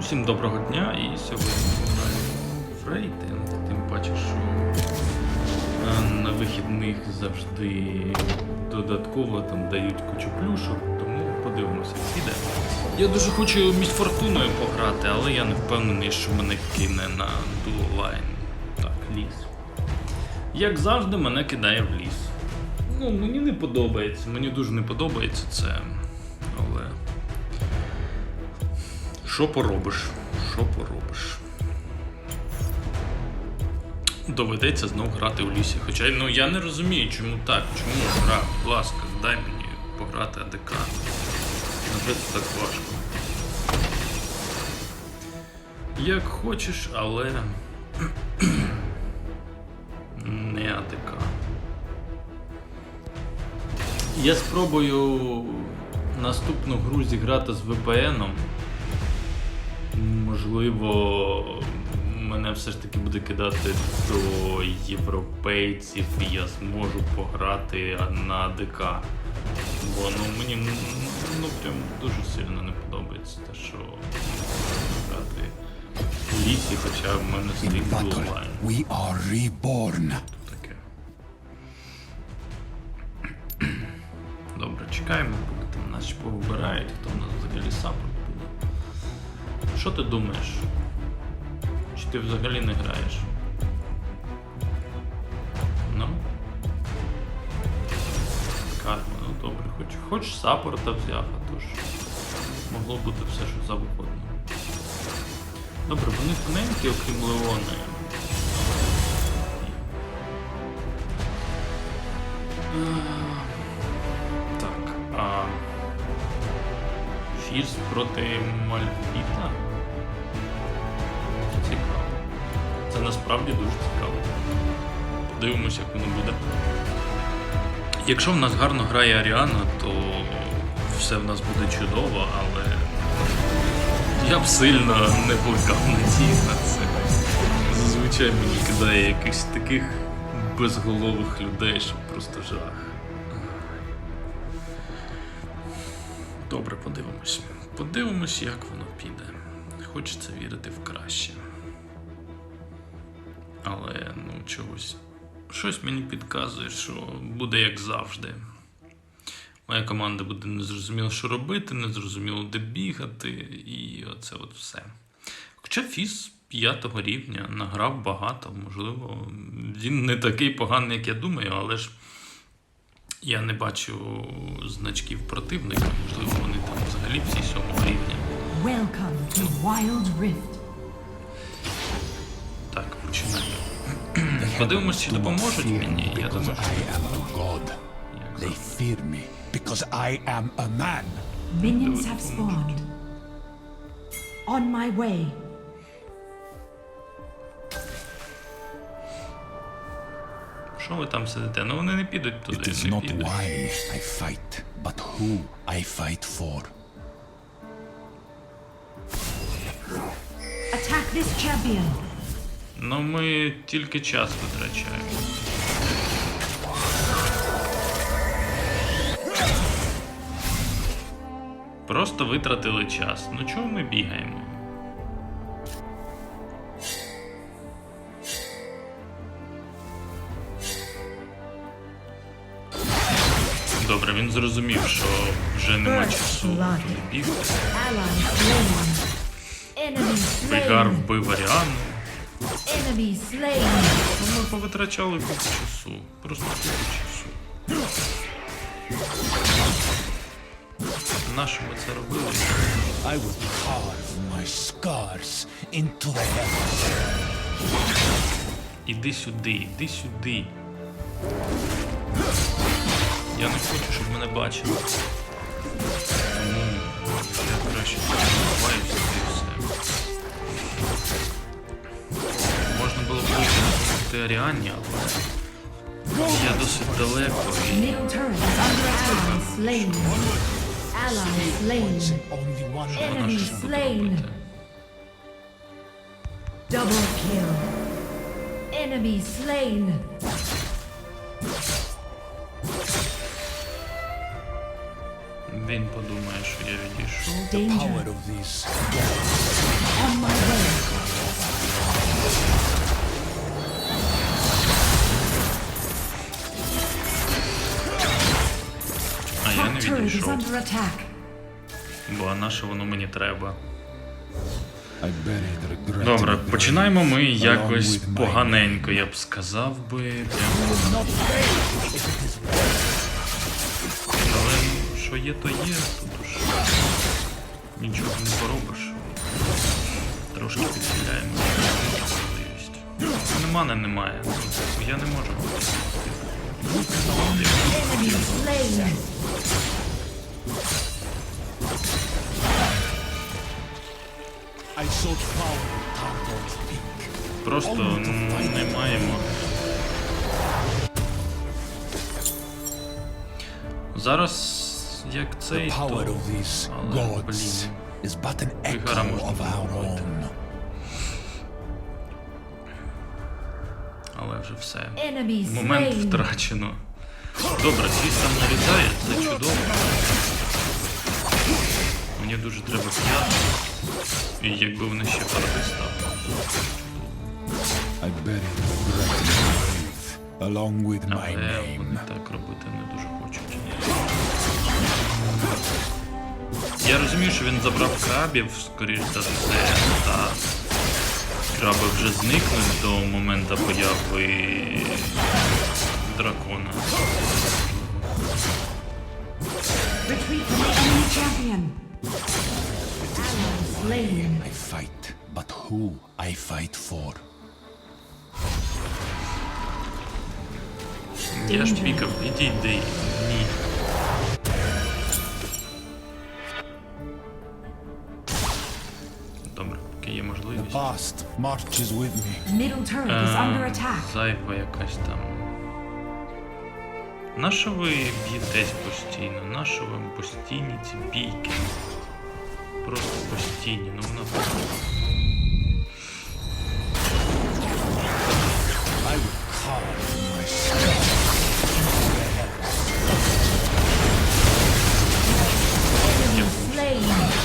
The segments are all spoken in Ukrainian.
Усім доброго дня і сьогодні в рейтинг. Тим паче, що е, на вихідних завжди додатково там дають кучу плюшок, тому подивимося, піде. Я дуже хочу між фортуною пограти, але я не впевнений, що мене кине на дуолайн. Так, ліс. Як завжди, мене кидає в ліс. Ну, мені не подобається, мені дуже не подобається це. Що поробиш? Що поробиш? Доведеться знов грати у лісі. Хоча ну я не розумію, чому так, чому гра, будь ласка, дай мені пограти АДК. Невже це так важко? Як хочеш, але не АДК. Я спробую наступну гру зіграти з VPN-ом. Можливо, мене все ж таки буде кидати до європейців, і я зможу пограти на ДК. Бо ну мені ну, прям дуже сильно не подобається те, що грати в лісі, хоча в мене стоїть онлайн. we are reborn. Таке. Добре, чекаємо, поки там нас повибирають, хто в нас взагалі саппорт. Що ти думаєш? Чи ти взагалі не граєш? Ну? Карма, ну добре, хоч, хоч саппорта взяв, а то ж могло бути все, що завгодно. Добре, вони тоненькі, окрім Леони. Так, а Фіз проти Мальфіта? Насправді дуже цікаво. Подивимося, як воно буде. Якщо в нас гарно грає Аріана, то все в нас буде чудово, але я б сильно не плекав надії на це. Зазвичай мені кидає якихось таких безголових людей, що просто жах. Добре, подивимось. Подивимось, як воно піде. Хочеться вірити в краще. Але, ну, чогось. Щось мені підказує, що буде як завжди. Моя команда буде незрозуміло, що робити, незрозуміло, де бігати, і оце от все. Хоча Фіс п'ятого рівня награв багато, можливо, він не такий поганий, як я думаю, але ж я не бачу значків противника, можливо, вони там взагалі всі сьомого рівня. Welcome to Wild Rift. Так, починаємо. Подивимось, чи допоможуть мені. Я Because думаю, що I am a god. як They завжди. fear me because I am a man. Minions have spawned. On my way. Що ви там сидите? Ну вони не підуть туди. It is не not підуть. why I fight, but who I fight for. Attack this champion. Ну ми тільки час витрачаємо. Просто витратили час. Ну чого ми бігаємо? Добре, він зрозумів, що вже нема часу бігти. Slain. вбив Аріану. Ну, Ми повитрачали купу часу. Просто купу часу. Нащо ми це робили? I will carve my scars into. Іди сюди, іди сюди. Я не хочу, щоб мене бачили. Тому допомогти Аріані, але я досить далеко і Middle turret is under attack. Slain. Ally slain. Only one вона Enemy щось буде slain. робити. Double kill. Enemy slain. Він подумає, що я відійшов. Danger. power of these attack. Бо а на що воно мені треба? Добре, починаємо ми якось поганенько, я б сказав би. Прямо. Але що є, то є, тут уж нічого не поробиш. Трошки підсіляємо можливість. Нема, не немає. Я не можу. Просто не маємо. Зараз як цей, то... Але, блін. is but an Вигара можна of our попробувати. own. Але вже все. Момент втрачено. Добре, світ там нарізає, це чудово. Мені дуже треба п'яти. І якби вони ще парти стали. Але вони так робити не дуже хочуть. Я розумію, що він забрав крабів, скоріш за все, та краби вже зникнуть до моменту появи дракона. Retreat from the enemy champion. I fight, but who I fight for? Я ж пікав, відійди. Ні. Добре, поки є The можливість. past marches with me. Middle turret is under Е, attack. Зайва якась там. Нащо ви б'єтесь постійно? Нащо вам постійні ці бійки? Просто постійні, ну вона I will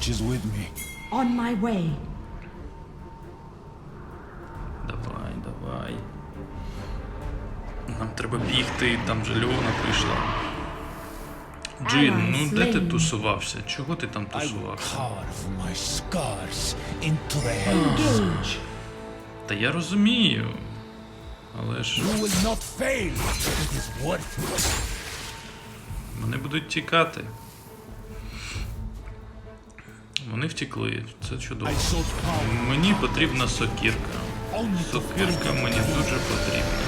marches with me. On my way. Давай, давай. Нам треба бігти, там же Леона прийшла. Джин, ну де ти тусувався? Чого ти там тусувався? Та я розумію. Але ж вони будуть тікати. Вони втекли, це чудово. Мені потрібна сокірка. Сокирка мені дуже потрібна.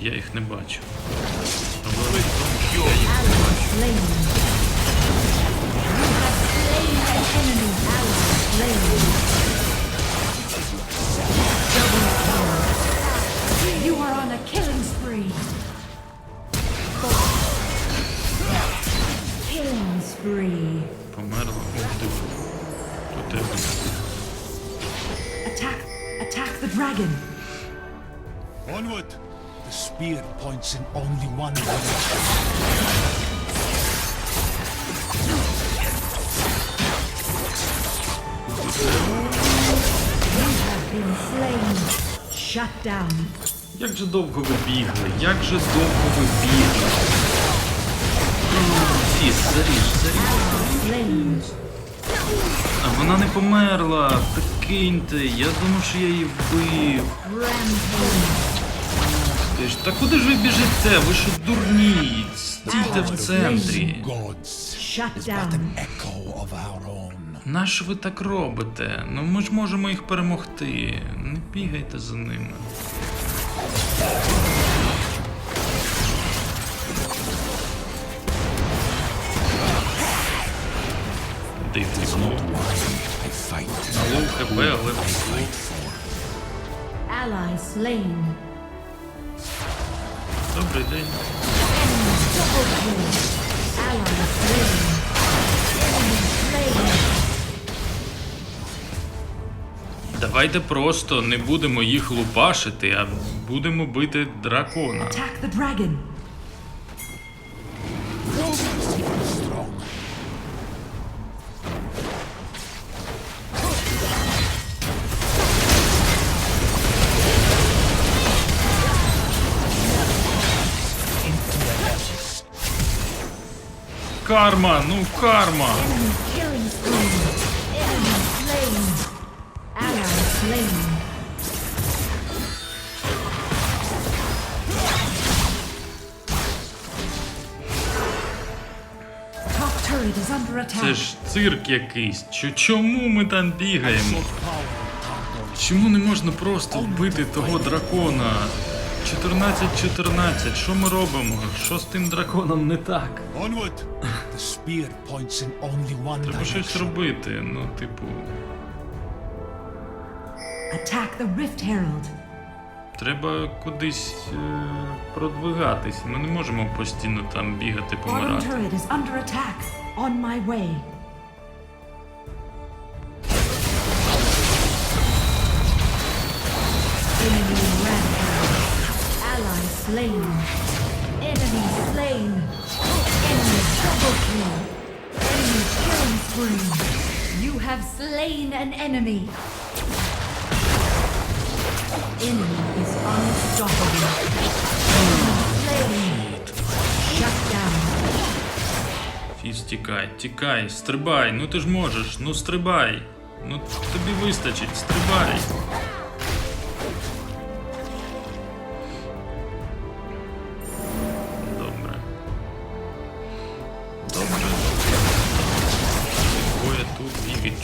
Я їх не бачу. В тому, що я їх не бачу. Points in only one. You have been slain. Shut down. Як же довго ви бігли? Як же довго ви бігли? Фіс, заріж, заріж. А вона не померла. Та киньте. Я думав, що я її вбив. Ти ж, та куди ж ви біжите? Ви ж дурні. Стійте в центрі. Нащо ви так робите? Ну ми ж можемо їх перемогти. Не бігайте за ними. дивний. Лоу хп, але Ally slain. Добрий день. Давайте просто не будемо їх лупашити, а будемо бити дракона. Is under attack. Це ж цирк якийсь. Чо- Чому ми там бігаємо? Чому не можна просто вбити того дракона? 14-14, що ми робимо? Що з тим драконом не так? Onward! The spear points in only one Треба щось робити. Ну, типу, Attack the Rift Herald. треба кудись е, продвигатись. Ми не можемо постійно там бігати, помирати. turret is under attack. On my way. Slain. Enemy slain. Enemy double kill. Enemy killing spree. You have slain an enemy. Enemy is unstoppable. Enemy slain. Shut down. Фіс, тікай, тікай, стрибай, ну ти ж можеш, ну стрибай. Ну тобі вистачить, стрибай.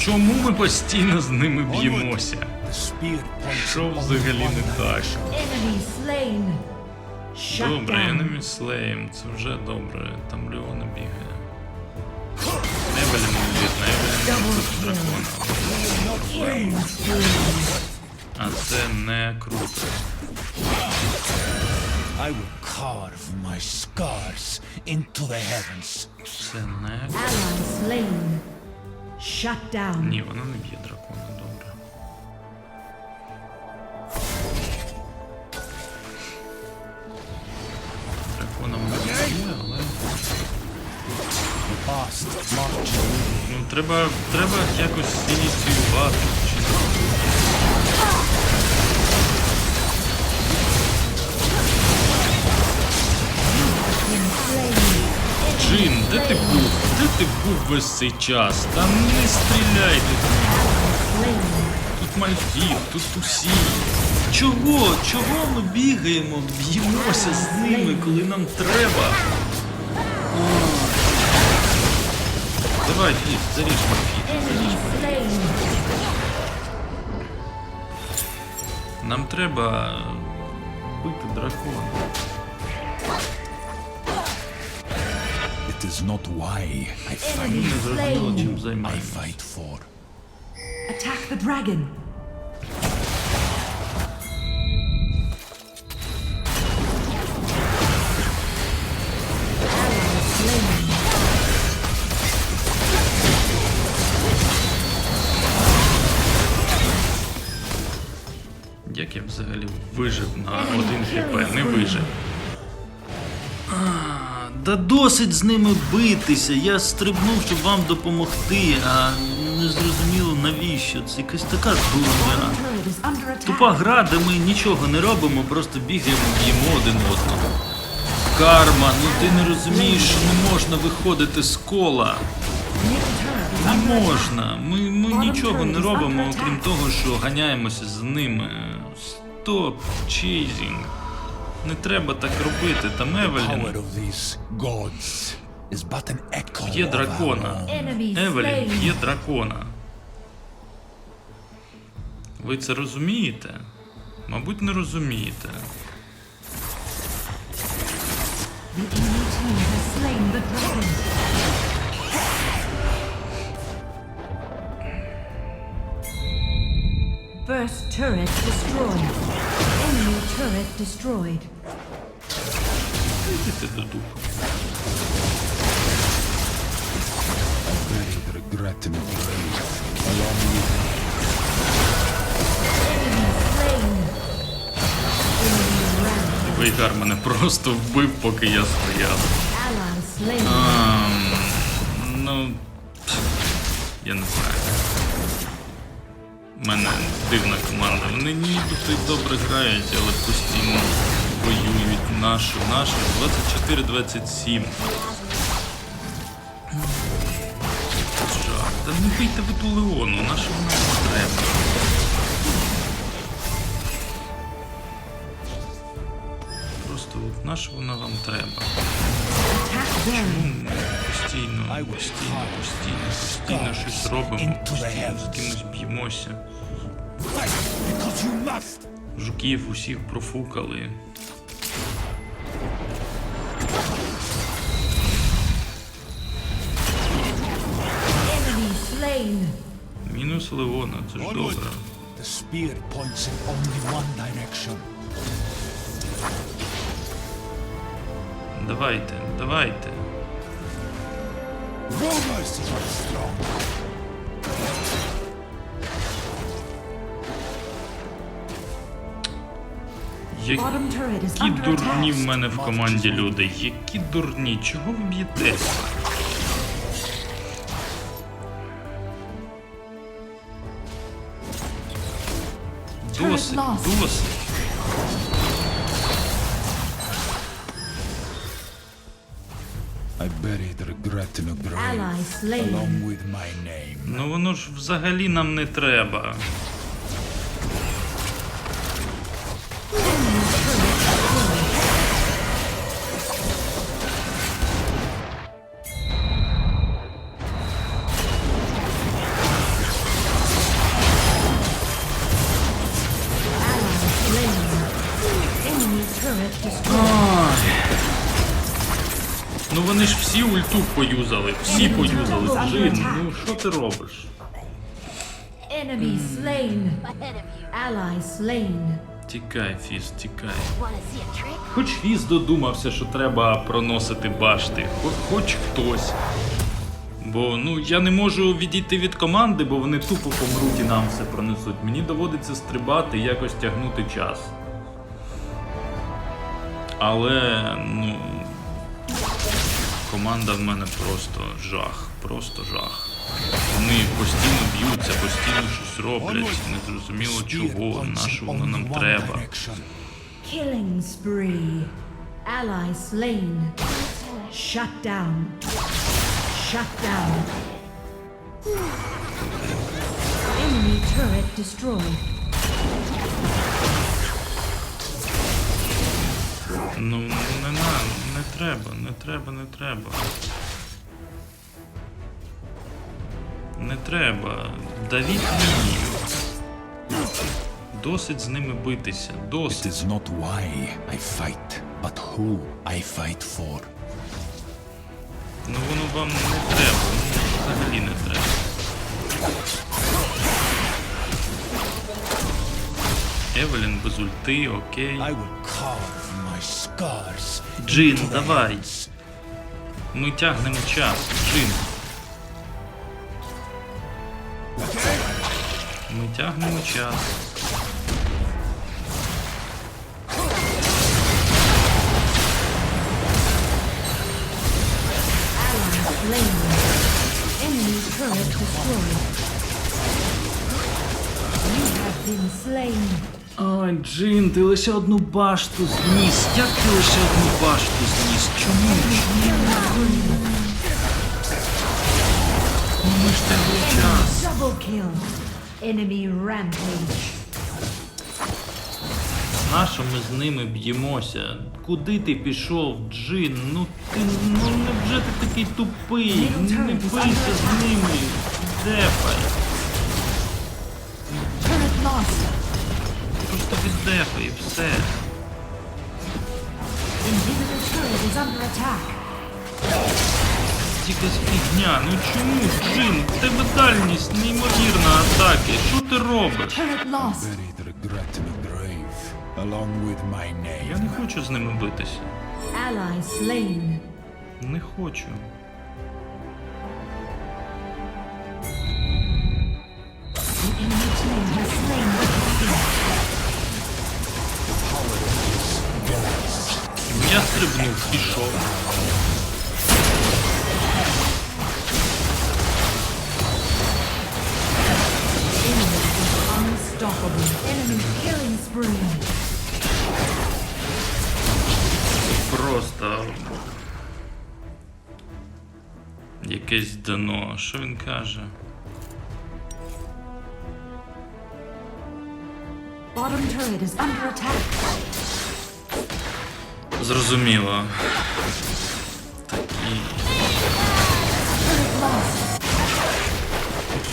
Чому ми постійно з ними б'ємося? Що взагалі не так? Enemy slain. Добре. Enemy Slame, це вже добре. Там Леона бігає. Евелін не видно, тут дракона. А це не круто. I will carve my scars into the heavens. Це не. Slain. Shut down. Ні, вона не б'є дракона, добре. Дракона вона не б'є, але. Ну, треба, треба якось ініціювати. Чи? Джин, де ти був? Ти був весь цей час? Та не стріляйте нього. Тут Мальфіт, тут усі. Чого? Чого ми бігаємо, б'ємося з ними, коли нам треба? О. Давай, Фіт, заріж Мальфіт. Enemy slain. Нам треба бити дракона. Is not why I fight. Не зрозуміло, чим I займаємося. fight for. Attack the dragon. Як я взагалі вижив на один хп? Не вижив. А, Да досить з ними битися. Я стрибнув, щоб вам допомогти, а не зрозуміло навіщо. Це якась така дурня. Тупа гра, де ми нічого не робимо, просто бігаємо, б'ємо один одного. Карма, ну ти не розумієш, що не можна виходити з кола. Не можна. Ми, ми нічого не робимо, окрім того, що ганяємося з ними. Стоп, чейзінг не треба так робити, там Евелін. Є дракона. Евелін є дракона. Ви це розумієте? Мабуть, не розумієте. First turret destroyed. Enemy turret destroyed. Йдете до дупу. Buried regret in a along with Enemy slain. Enemy rampage. Вейгар мене просто вбив, поки я стояв. Ally slain. Ам, ну. Я не знаю. Мене дивна команда. Вони нібито й добре грають, але постійно воюють наші, наші 24-27. Жах. Та не бийте ви ту Леону, наша вона не треба. Просто от наша вона вам треба. Ну, Постійно, постійно, постійно, постійно щось робимо, постійно з кимось б'ємося. fight because you must. Жуків усіх профукали. Мінус Леона, це ж добре. The spear points in only one direction. Давайте, давайте. Strong. Які дурні в мене в команді люди. Які дурні, чого ви б'єтеся? Досить, досить. Along with my name. Ну воно ж взагалі нам не треба. Всі поюзали, всі поюзали. Джин, ну що ти робиш? Enemy slain. Ally slain. Тікай, Фіз, тікай. Хоч Фіз додумався, що треба проносити башти, Хо- хоч хтось. Бо ну я не можу відійти від команди, бо вони тупо помруть і нам все пронесуть. Мені доводиться стрибати і якось тягнути час. Але, ну. Команда в мене просто жах. Просто жах. Вони постійно б'ються, постійно щось роблять. Не зрозуміло чого, на що воно нам треба. Killing spree. Ally slain. Shut down. Shut down. Enemy turret destroyed. Ну не на, не треба, не треба, не треба. Не треба. Давіть лінію. Досить з ними битися. It Досить. is not why I fight, but who I fight for. Ну воно вам не треба. Ну, взагалі не треба. Евелін без ульти, окей. I will carve. Джин, давай. Ми тягнемо час. Джин. Ми тягнемо час. Slain. Ой, Джин, ти лише одну башту зніс. Як ти лише одну башту зніс? Чому? Ми ж тягли час. Enemy rampage. Нащо ми з ними б'ємося? Куди ти пішов, Джин? Ну ти ну невже ти такий тупий? Не бийся з ними. Дефай. Віддефай і все. Attack. якась фігня. Ну чому, Джин? В тебе дальність, неймовірна атаки. Що ти робиш? Я не хочу з ними битися. Не хочу. Я стрибнув, пішов. Просто. Якесь дно. Що він каже? Bottom turret is under attack. Зрозуміло. Такі.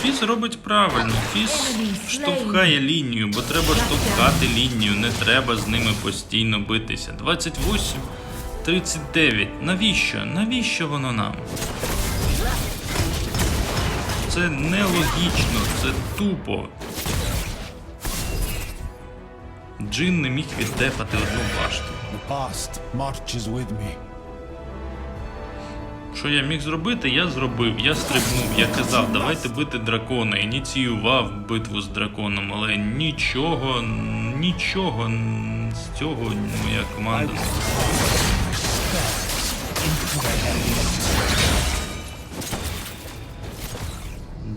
Фіс робить правильно. Фіс штовхає лінію, бо треба штовхати лінію, не треба з ними постійно битися. 28, 39. Навіщо? Навіщо воно нам? Це нелогічно, це тупо. Джин не міг віддефати одну башту. The past marches with me. Що я міг зробити, я зробив. Я стрибнув, я казав, давайте бити дракона. Ініціював битву з драконом, але нічого, нічого з цього моя команда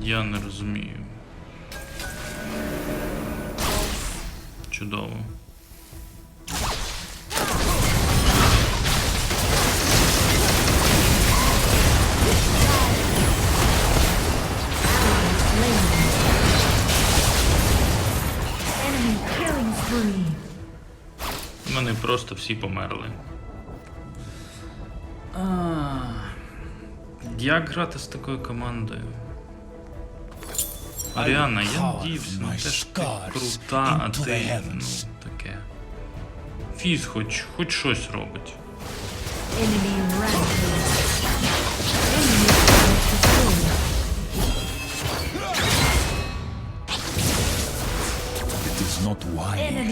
Я не розумію. Чудово. Вони просто всі померли. Як грати з такою командою? Аріана, я надіявся на те, що ти крута, а ти. Ну, таке. Фіз хоч, хоч щось робить.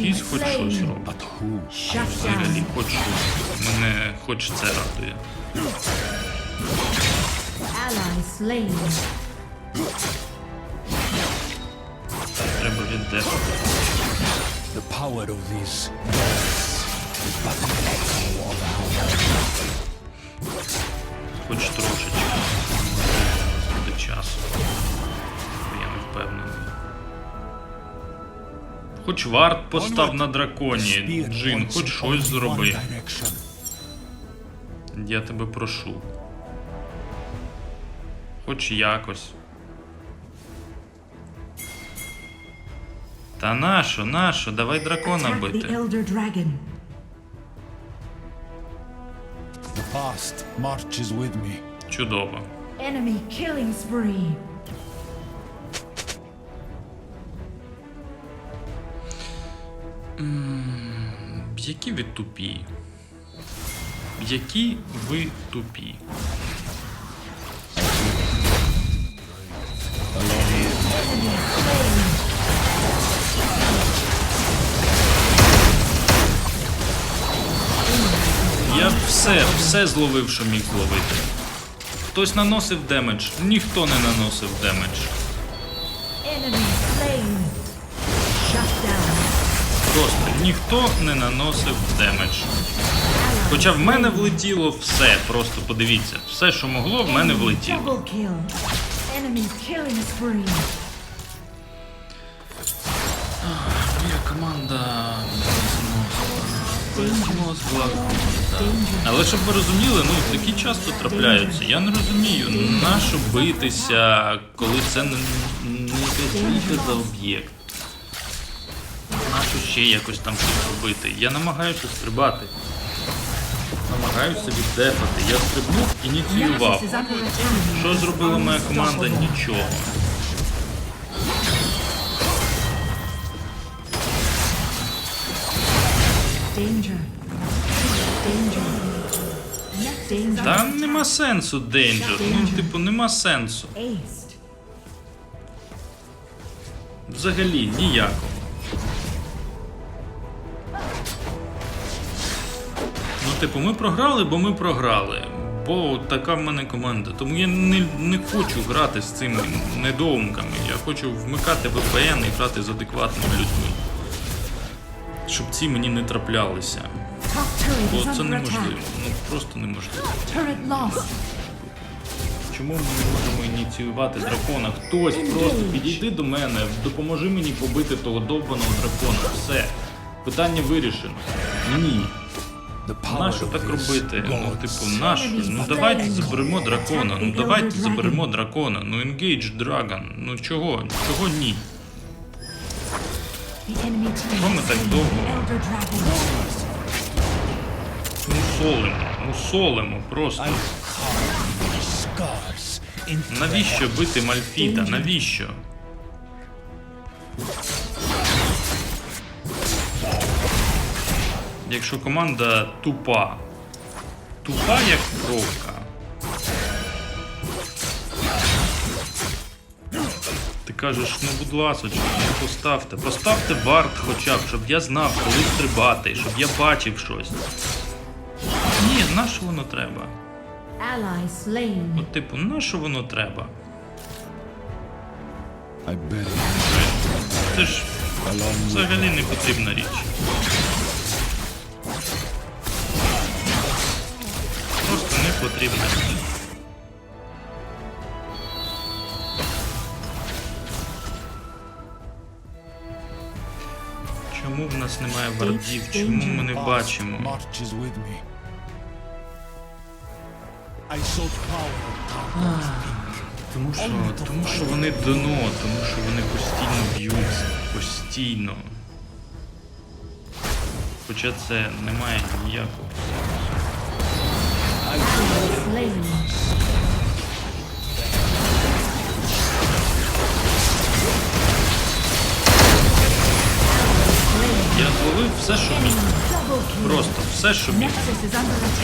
Фіз хоч щось робить. Shut Взагалі, down. хоч. Мене хоч це радує. Треба віддефати. The power of these is but an echo of our Хоч трошечки. Буде часу. Я не впевнений. Хоч варт постав на драконі, Джин, хоч щось зроби. Я тебе прошу. Хоч якось. Та нащо, нащо? Давай дракона бити. Чудово. Enemy killing spree. Які ви тупі? Які ви тупі? Я все, все зловив, що міг зловити. Хтось наносив демедж, ніхто не наносив демедж. Enemy slain. Shut down. Просто ніхто не наносив демедж. Хоча в мене влетіло все, просто подивіться, все, що могло, в мене влетіло. Моя команда безмозгла. Але щоб ви розуміли, ну такі часто трапляються. Я не розумію, нащо битися, коли це не, не за об'єкт. Нащо ще якось там щось робити? Я намагаюся стрибати. Намагаюся віддефати. Я стрибнув, ініціював. Що зробила моя команда? Нічого. Та нема сенсу, Дейнджер. Ну, типу, нема сенсу. Взагалі ніякого. Типу, ми програли, бо ми програли. Бо така в мене команда. Тому я не, не хочу грати з цими недоумками. Я хочу вмикати VPN і грати з адекватними людьми. Щоб ці мені не траплялися. Бо це неможливо. Ну просто неможливо. Чому ми не можемо ініціювати дракона? Хтось просто підійди до мене, допоможи мені побити того довбаного дракона. Все. Питання вирішено. Ні. Нащо так робити? Ну, типу, нащо? Ну давайте заберемо дракона. Ну давайте заберемо дракона. Ну engage dragon. Ну чого? Чого ні? Чого ми так довго? Ну солимо, ну солимо просто. Навіщо бити Мальфіта? Навіщо? Якщо команда тупа. Тупа як пробка. Ти кажеш, ну будь ласочка, ну поставте. Поставте варт хоча б, щоб я знав, коли стрибати, щоб я бачив щось. Ні, на що воно треба? От, типу, на що воно треба? Це ж взагалі не потрібна річ. Просто потрібна. Чому в нас немає вардів? Чому ми не бачимо? Тому що, тому що вони дано, тому що вони постійно б'ються. Постійно. Хоча це не має ніякого. Slain. Я зловив все, що міг. Просто все, що міг.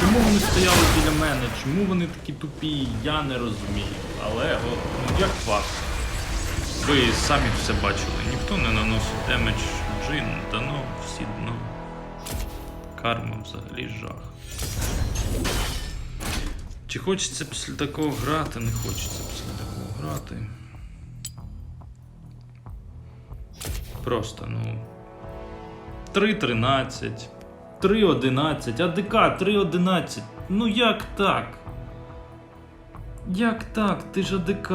Чому вони стояли біля мене? Чому вони такі тупі? Я не розумію. Але от, ну, як факт. Ви самі все бачили. Ніхто не наносить демедж. Джин, дано, всі дно. Карма взагалі жах. Чи хочеться після такого грати? Не хочеться після такого грати. Просто, ну. 3.13, 3.11, АДК 3.11. Ну як так? Як так? Ти ж АДК.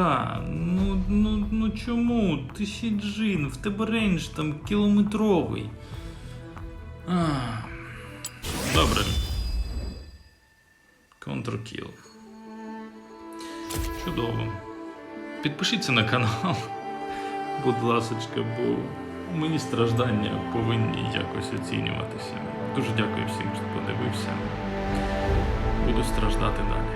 Ну, ну, ну чому? Ти ще джин, в тебе рейндж там кілометровий. А, добре. Контркіл. Чудово. Підпишіться на канал, будь ласка, бо мені страждання повинні якось оцінюватися. Дуже дякую всім, хто подивився. Буду страждати далі.